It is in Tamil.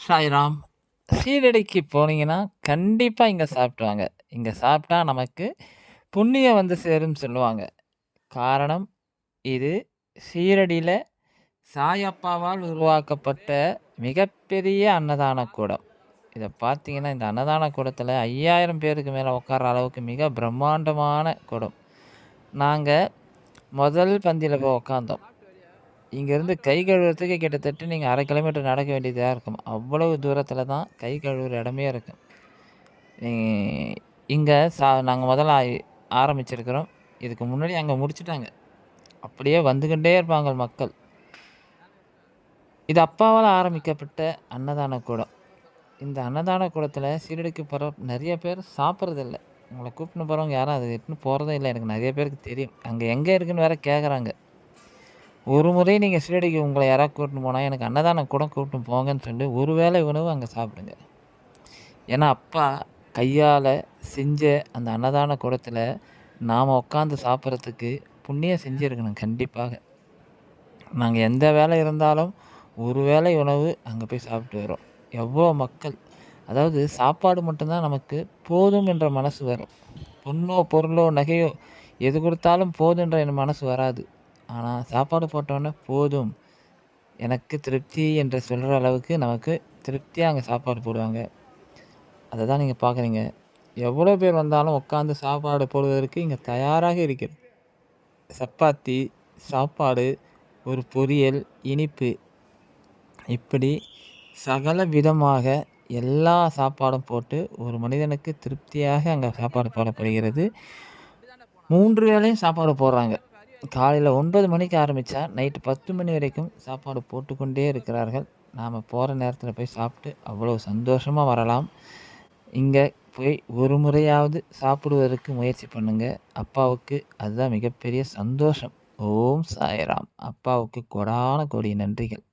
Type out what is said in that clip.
சாய்ராம். சீரடிக்கு போனீங்கன்னா, கண்டிப்பாக இங்கே சாப்பிடுவாங்க இங்கே சாப்பிட்டா நமக்கு புண்ணியம் வந்து சேரும்னு சொல்லுவாங்க. காரணம், இது சீரடியில் சாயப்பாவால் உருவாக்கப்பட்ட மிகப்பெரிய அன்னதான கூடம். இதை பார்த்தீங்கன்னா, இந்த அன்னதான கூடத்தில் ஐயாயிரம் பேருக்கு மேலே உட்கார அளவுக்கு மிக பிரம்மாண்டமான கூடம். நாங்கள் முதல் பந்தியில் போய் உட்காந்தோம். இங்கேருந்து கை கழுவுறதுக்கு கிட்டத்தட்ட நீங்கள் அரை கிலோமீட்டர் நடக்க வேண்டியதாக இருக்கும். அவ்வளவு தூரத்தில் தான் கை கழுவுற இடமே இருக்கும் இங்கே சா நாங்கள் முதல்ல ஆரம்பிச்சிருக்கிறோம். இதுக்கு முன்னாடி அங்கே முடிச்சுட்டாங்க. அப்படியே வந்துக்கிட்டே இருப்பாங்க மக்கள். இது அப்பாவால் ஆரம்பிக்கப்பட்ட அன்னதான கூடம். இந்த அன்னதான கூடத்தில் சீரடிக்கு போகிற நிறைய பேர் சாப்பிட்றதில்ல உங்களை கூப்பிட்டுன்னு போகிறவங்க யாரும் அது எட்டுன்னு போகிறதே இல்லை எனக்கு நிறைய பேருக்கு தெரியும். அங்கே எங்கே இருக்குன்னு வேறு கேட்குறாங்க. ஒரு முறை நீங்கள் சீரடிக்கு உங்களை யாராவது கூட்டின்னு போனால் எனக்கு அன்னதானம் கூட கூப்பிட்டு போங்கன்னு சொல்லி ஒரு வேளை உணவு அங்கே சாப்பிடுங்க. ஏன்னா, அப்பா கையால் செஞ்ச அந்த அன்னதான குடத்தில் நாம் உட்காந்து சாப்பிட்றதுக்கு புண்ணியம் செஞ்சுருக்கணும் கண்டிப்பாக. நாங்கள் எந்த வேலை இருந்தாலும், ஒரு வேளை உணவு அங்கே போய் சாப்பிட்டு வரோம். எவ்வளோ மக்கள். அதாவது சாப்பாடு மட்டும்தான் நமக்கு போதும் என்ற மனசு வரும். பொண்ணோ, பொருளோ, நகையோ எது கொடுத்தாலும் போதுன்ற என் மனசு வராது. ஆனால் சாப்பாடு போட்டோன்னே போதும். எனக்கு திருப்தி என்று சொல்கிற அளவுக்கு நமக்கு திருப்தியாக அங்கே சாப்பாடு போடுவாங்க. அதை தான் நீங்கள் பார்க்குறீங்க. எவ்வளோ பேர் வந்தாலும் உட்காந்து சாப்பாடு போடுவதற்கு இங்கே தயாராக இருக்கிறது. சப்பாத்தி, சாப்பாடு, ஒரு பொரியல், இனிப்பு. இப்படி சகல விதமாக எல்லா சாப்பாடும் போட்டு ஒரு மனிதனுக்கு திருப்தியாக அங்கே சாப்பாடு போடப்படுகிறது. மூன்று வேளையும் சாப்பாடு போடுறாங்க. காலையில் ஒன்பது மணிக்கு ஆரம்பித்தா நைட்டு 10 மணி வரைக்கும் சாப்பாடு போட்டுக்கொண்டே இருக்கிறார்கள். நாம் போகிற நேரத்தில் போய் சாப்பிட்டு அவ்வளோ சந்தோஷமாக வரலாம். இங்கே போய் ஒரு முறையாவது சாப்பிடுவதற்கு முயற்சி பண்ணுங்கள் அப்பாவுக்கு அதுதான் மிகப்பெரிய சந்தோஷம். ஓம் சாய்ராம். அப்பாவுக்கு கொடான கொடி நன்றிகள்.